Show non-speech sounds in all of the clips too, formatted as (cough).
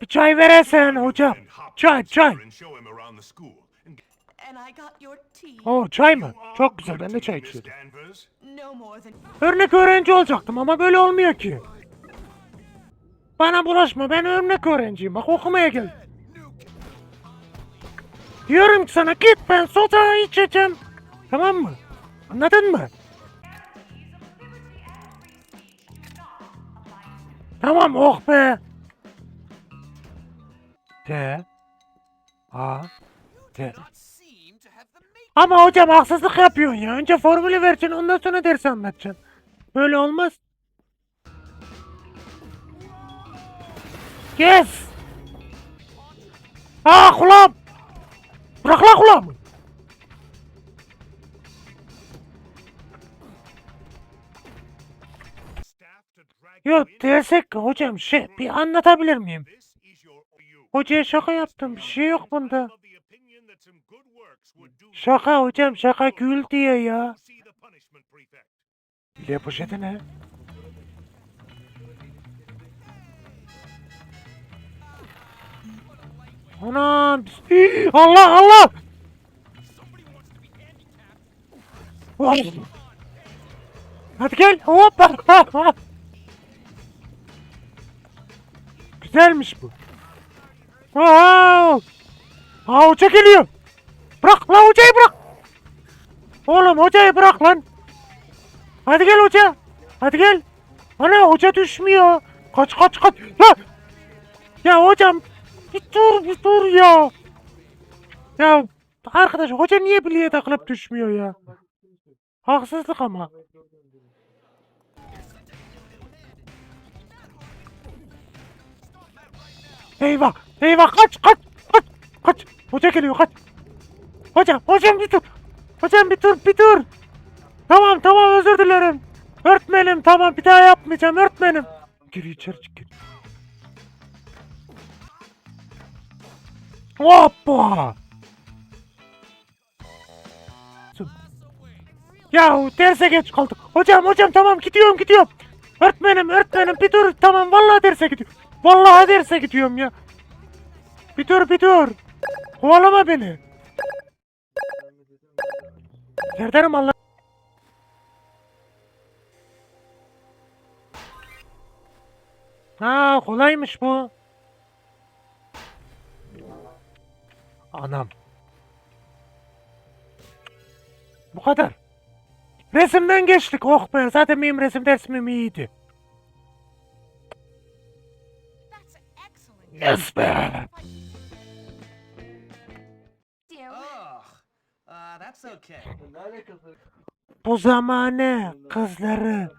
Bir çay veresen hocam. Çay çay. And I got your tea. Oo çay mı? Çok güzel ben de çay içiyordum. Örnek öğrenci olacaktım ama böyle olmuyor ki. Bana bulaşma ben örnek öğrenciyim bak okumaya geldim. Diyorum ki sana git ben soda içeceğim. Tamam mı? Anladın mı? Tamam oh be. T A T Ama hocam haksızlık yapıyorsun ya. Önce formülü vereceksin ondan sonra ders anlatacaksın. Böyle olmaz. Kes. Aa kulağım. Bırak lan kulağımı. Yok dersek hocam şey bir anlatabilir miyim? Hocaya şaka yaptım bir şey yok bunda. Şaka hocam şaka gül diye ya. Bile poşeti ne? Anam. (gasps) Allah Allah. Hadi gel. Hoppa. (laughs) Güzelmiş bu. Wow. Aa hoca geliyor. Bırak lan hocayı bırak. Oğlum hocayı bırak lan. Hadi gel hoca. Hadi gel. Ana hoca düşmüyor. Kaç kaç kaç. Lan. Ya hocam bir dur bir dur ya. Ya arkadaş hoca niye bileğe takılıp düşmüyor ya? Haksızlık ama. Eyvah! Eyvah kaç kaç kaç kaç! Hoca geliyor kaç! Hocam hocam bir dur! Hocam bir dur bir dur! Tamam tamam özür dilerim. Örtmenim tamam bir daha yapmayacağım örtmenim. Gir içeri gir. Hoppa! Yahu derse geç kaldık. Hocam hocam tamam gidiyorum gidiyorum. Öğretmenim öğretmenim bir dur tamam vallahi derse gidiyorum. Vallahi derse gidiyorum ya. Bir dur bir dur. Kovalama beni. Serdar'ım Allah. Ha kolaymış bu. Anam. Bu kadar. Resimden geçtik. Oh be. Zaten benim resim dersimim iyiydi. Yes be. Bu zamane kızları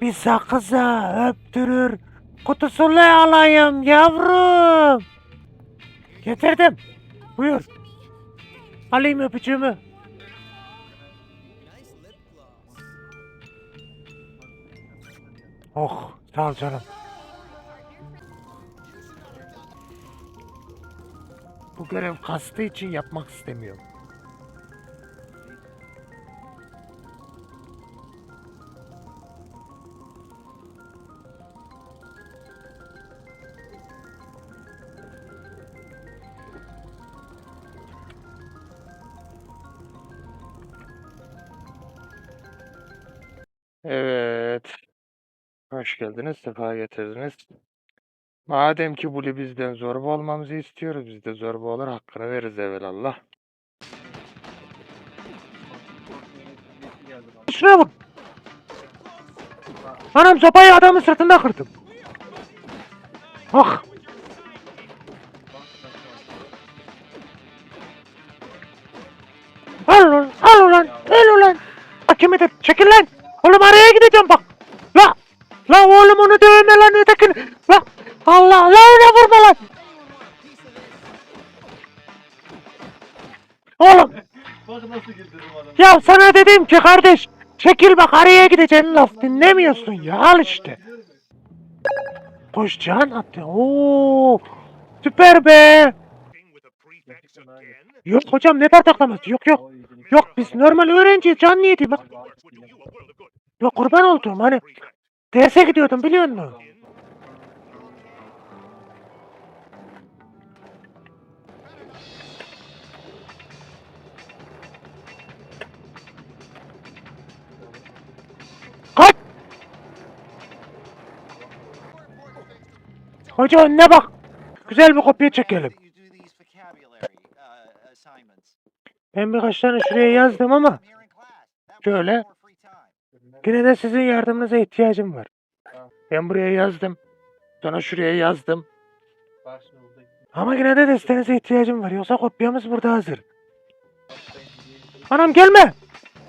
bir sakıza öptürür. Kutusuyla alayım yavrum. Getirdim. Buyur. Alayım öpücüğümü. Oh sağ ol canım. Bu görev kastı için yapmak istemiyorum. Evet. Hoş geldiniz, sefa getirdiniz. Madem ki Bully bizden zorba olmamızı istiyoruz, biz de zorba olur, hakkını veririz evelallah. Şuraya bak! Anam sopayı adamın sırtında kırdım. Ah! Al ulan, al ulan, al ulan! Hakimi de çekil lan! Oğlum araya gideceğim bak! La! La oğlum onu dövme lan ötekini! La! Allah! La ona vurma lan! Oğlum! Bak nasıl güldürdüm adamı. Ya sana dedim ki kardeş! Çekil bak araya gideceksin laf dinlemiyorsun ya al işte. Koş can attı. Oo! Süper be! Yok hocam ne partaklaması? Yok yok. Yok biz normal öğrenci can niyeti bak. Yok kurban oldum hani derse gidiyordum biliyor musun? Hoca önüne bak. Güzel bir kopya çekelim. Ben birkaç tane şuraya yazdım ama Şöyle. yine de sizin yardımınıza ihtiyacım var. Ben buraya yazdım. Sonra şuraya yazdım. Ama yine de desteğinize ihtiyacım var. Yoksa kopyamız burada hazır. Anam gelme.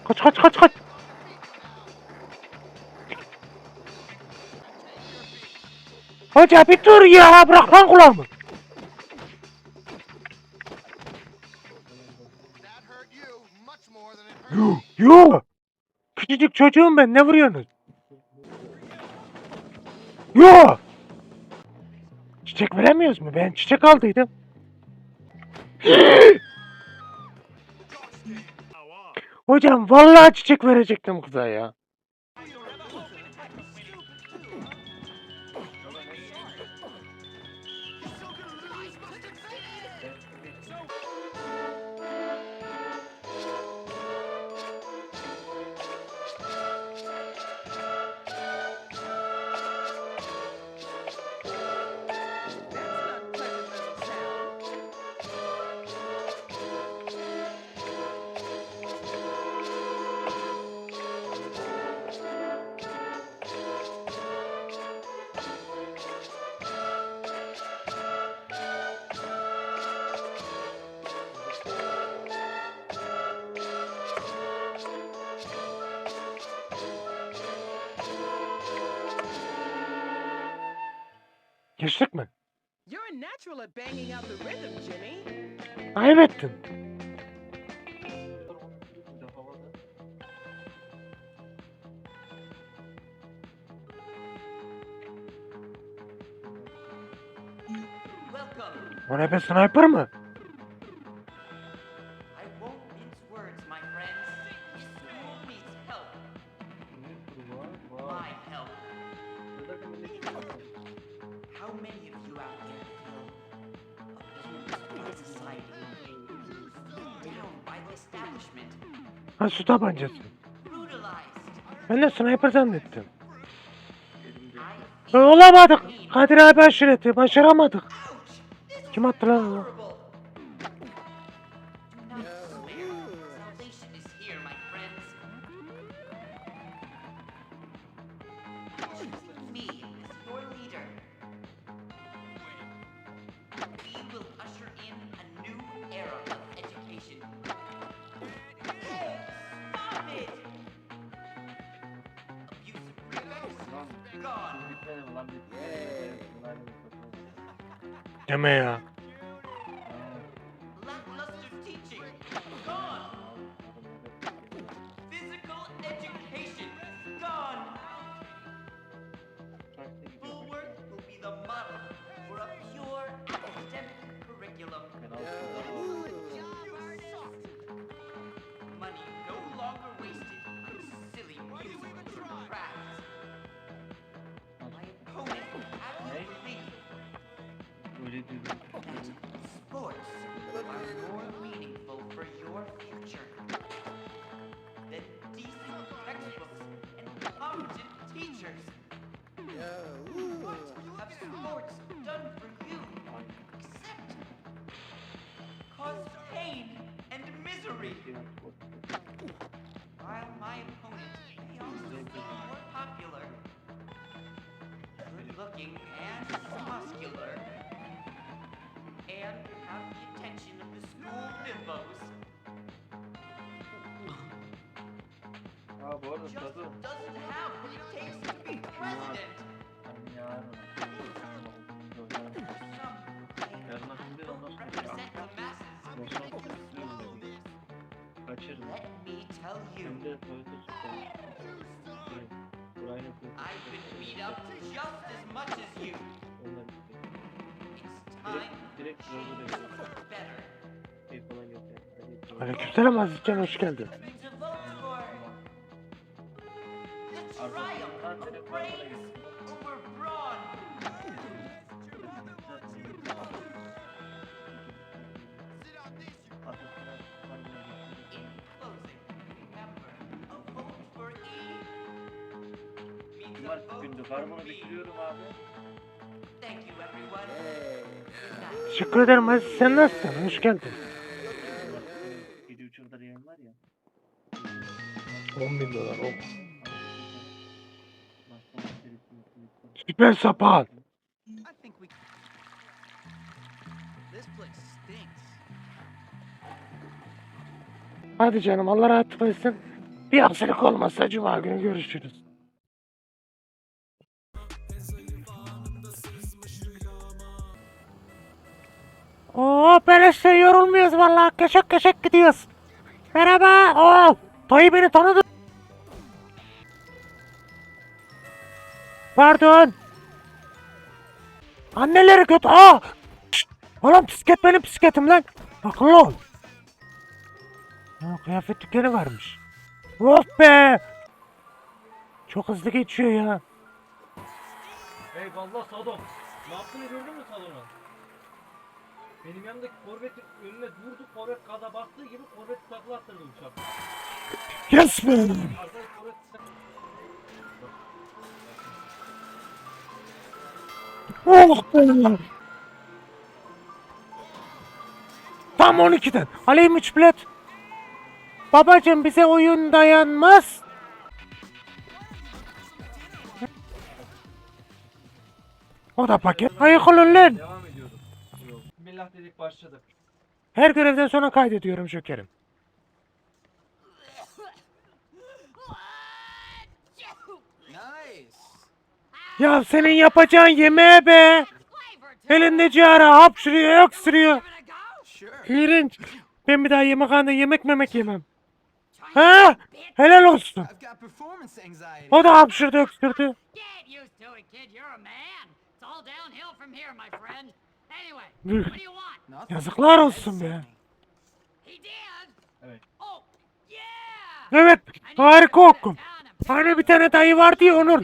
Kaç kaç kaç kaç. Hoca bir dur ya. Bırak lan kulağımı. Yo, yo. Küçücük çocuğum ben. Ne vuruyorsunuz? Yo. Çiçek veremiyoruz mu? Ben çiçek aldıydım. (gasps) Hocam vallahi çiçek verecektim kıza ya. Geçtik mi? You're a natural at banging out the rhythm, Jimmy. Ayıp ettin. bir de havada. Welcome. O ne be sniper mı? Ha su tabancası. Ben de sniper zannettim. E, olamadık. Kadir abi aşireti. Başaramadık. Kim attı lan onu? horrible. God. Come. Looking and muscular, and have the attention of the school bimbos, Aa bu arada just tadı. doesn't have what it takes to be president. Hani yarın. Some claim Yarın akşam değil ondan represent the masses. Boşuna. Kaçırdım. Let me tell you, Hem de Toyota Supra. Toyota I've been beat up just as much as you. Onlar bitti. It's time Direkt, direkt dedi. for better. Şey falan yok yani. Hadi Rozo. Aleykümselam Azizcan hoş geldin. The triumph of Cumartesi gündü. me. bitiriyorum abi. Thank you, everyone. Teşekkür ederim Aziz. Sen nasılsın? Hoş geldin. Gece 3 kadar yayın var ya. 10 bin dolar. Yok. Süper sapan. Hadi canım Allah rahatlık versin. Bir aksilik olmazsa cuma günü görüşürüz. Oo beleşte yorulmuyoruz vallahi keşek keşek gidiyoruz. Merhaba. Oo, dayı beni tanıdı. Pardon. Anneleri kötü. Aa! Şşt! Oğlum bisiklet benim bisikletim lan. Akıllı ol. Ha, kıyafet dükkanı varmış. Of be! Çok hızlı geçiyor ya. Eyvallah Sadom. Ne yaptığını gördün mü Sadom'un? Benim yanımdaki korvetin önüne durdu. Korvet gaza bastığı gibi korvet takla attırdı uçak. Yes be! Korvet Oh be! Tam 12'den. Alayım 3 bilet. Babacım bize oyun dayanmaz. O da paket. Ayık olun lan. Dedik başladık. Her görevden sonra kaydediyorum şekerim. Nice. Ya senin yapacağın yemeğe be. Elinde cara hapşırıyor, öksürüyor. İğrenç. Ben bir daha yemekhanede yemek memek yemem. Ha? Helal olsun. O da hapşırdı, öksürdü. (laughs) Yazıklar olsun be. Evet. Oh, harika and Hani bir tane dayı vardı ya Onur.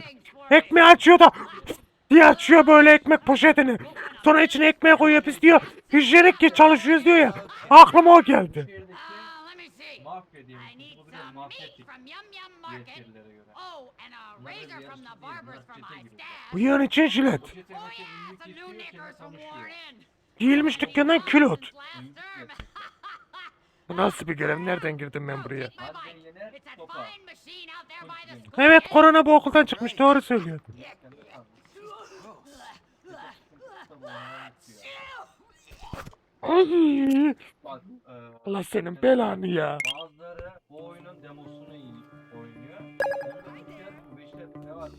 Ekmeği açıyor da (laughs) diye açıyor böyle ekmek poşetini. Sonra içine ekmeği koyuyor biz diyor. Hijyenik ki çalışıyoruz diyor ya. Aklıma o geldi. Uh, some meat from Yum Yum Market. Oh, and a razor from the barbers from my için jilet. Oh yeah, some new knickers from. Warren. Giyilmiş dükkandan külot. Bu nasıl bir görev? Nereden girdim ben buraya? Evet korona bu okuldan çıkmış doğru söylüyordun. Ay, Bak, e, Allah senin belanı ya. Bazıları bu oyunun demosunu iyi oynuyor. Ne var?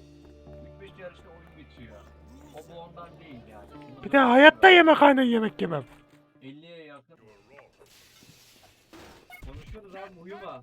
3-5 yarışta oyun geçiyor. O bu ondan değil yani. Bir de hayatta yemekhanede yemek yemem. 50'ye yakın. Konuşuyoruz abi uyuma.